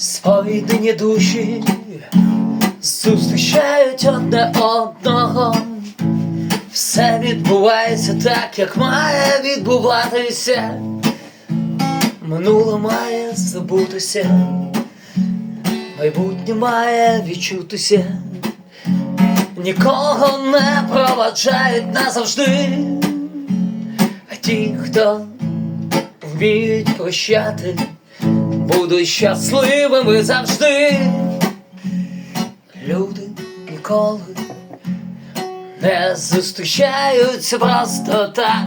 Спойдені душі зустрічають одне одного. Все відбувається так, як має відбуватися. Минуле має забутися, майбутнє має відчутися. Нікого не проваджають назавжди, а ті, хто вміють прощати, будуть щасливими завжди. Люди ніколи не зустрічаються просто так.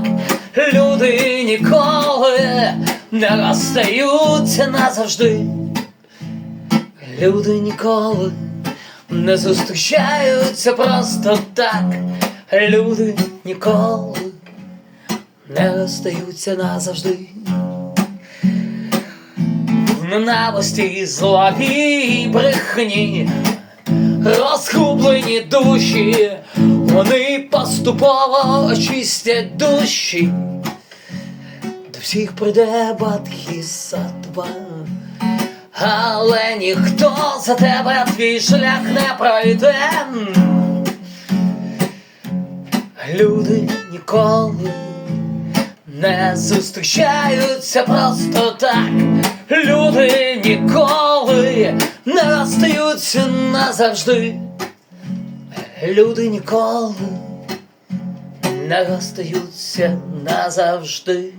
Люди ніколи не розстаються назавжди. Люди ніколи не зустрічаються просто так. Люди ніколи не розстаються назавжди. Ненависті, і злобі і брехні, розгублені душі, вони поступово очистять душі. До всіх прийде Бадхісатва, але ніхто за тебе твій шлях не пройде. Люди ніколи не зустрічаються просто так. Люди ніколи не розстаються назавжди. Люди ніколи не розстаються назавжди.